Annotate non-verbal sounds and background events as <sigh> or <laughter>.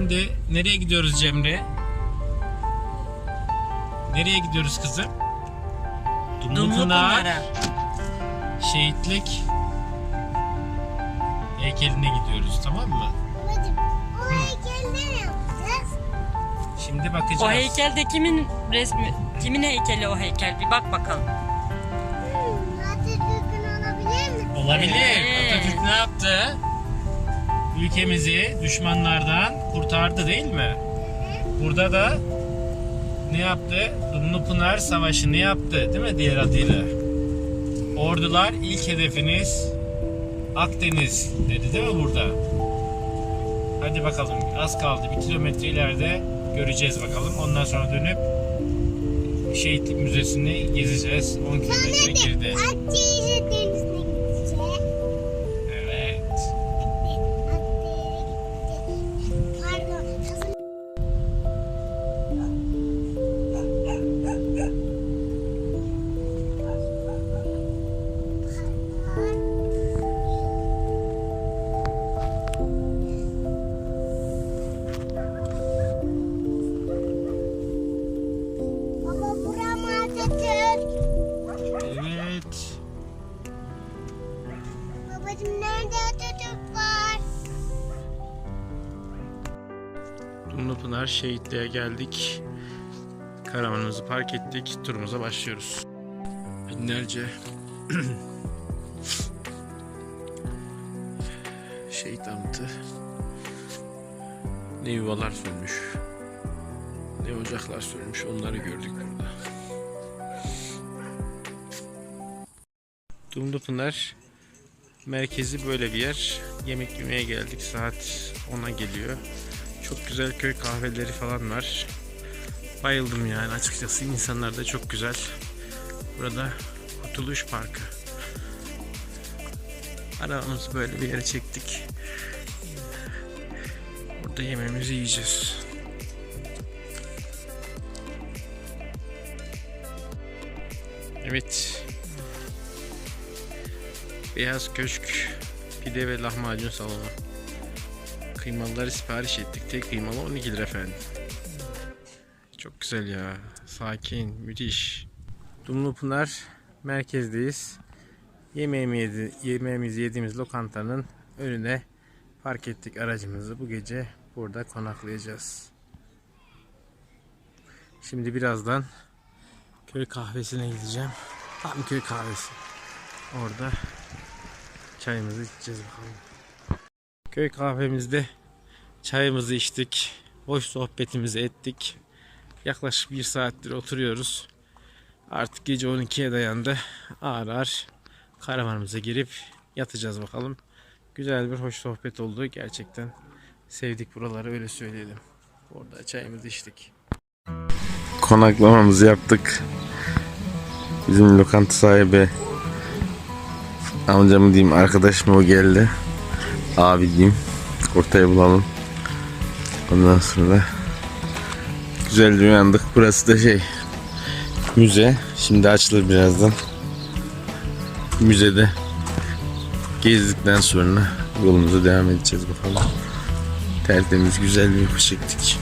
nereye gidiyoruz Cemre? Nereye gidiyoruz kızım? Dumlu Dumlupınar. Şehitlik heykeline gidiyoruz tamam mı? Babacım o heykelde ne yapacağız? Şimdi bakacağız. O heykelde kimin resmi, kimin heykeli o heykel? Bir bak bakalım. Hmm, Atatürk'ün olabilir mi? Olabilir. Evet. Atatürk ne yaptı? Ülkemizi düşmanlardan kurtardı değil mi? Burada da ne yaptı? Dumlupınar Savaşı ne yaptı değil mi diğer adıyla? Ordular ilk hedefiniz Akdeniz dedi değil mi burada? Hadi bakalım az kaldı bir kilometre ileride göreceğiz bakalım. Ondan sonra dönüp Şehitlik Müzesi'ni gezeceğiz. 10 kilometre geride. Atatürk. Evet. Babacım nerede Atatürk var? Dumlupınar Şehitliğe geldik. Karavanımızı park ettik. Turumuza başlıyoruz. Binlerce <clears throat> şehit anıtı. Ne yuvalar sönmüş. Ne ocaklar sönmüş. Onları gördük burada. Dumlupınar merkezi böyle bir yer. Yemek yemeye geldik. Saat 10'a geliyor. Çok güzel köy kahveleri falan var. Bayıldım yani açıkçası. İnsanlar da çok güzel. Burada Kurtuluş Parkı. Arabamızı böyle bir yere çektik. Burada yemeğimizi yiyeceğiz. Evet. Beyaz Köşk pide ve lahmacun salonu. Kıymalıları sipariş ettik. Tek kıymalı 12 lira efendim. Çok güzel ya. Sakin, müthiş. Dumlupınar merkezdeyiz. Yemeğimi yemeğimizi yediğimiz lokantanın önüne park ettik aracımızı. Bu gece burada konaklayacağız. Şimdi birazdan köy kahvesine gideceğim. Tam köy kahvesi. Orada çayımızı içeceğiz bakalım. Köy kahvemizde çayımızı içtik. Hoş sohbetimizi ettik. Yaklaşık bir saattir oturuyoruz. Artık gece 12'ye dayandı. Ağır ağır karavanımıza girip yatacağız bakalım. Güzel bir hoş sohbet oldu. Gerçekten sevdik buraları öyle söyleyelim. Orada çayımızı içtik. konaklamamızı yaptık. Bizim lokanta sahibi amcamı diyeyim arkadaşım o geldi. Abi diyeyim. Ortaya bulalım. Ondan sonra güzelce uyandık. Burası da şey müze. Şimdi açılır birazdan. Müzede gezdikten sonra yolumuza devam edeceğiz bakalım. Tertemiz güzel bir uyku çektik.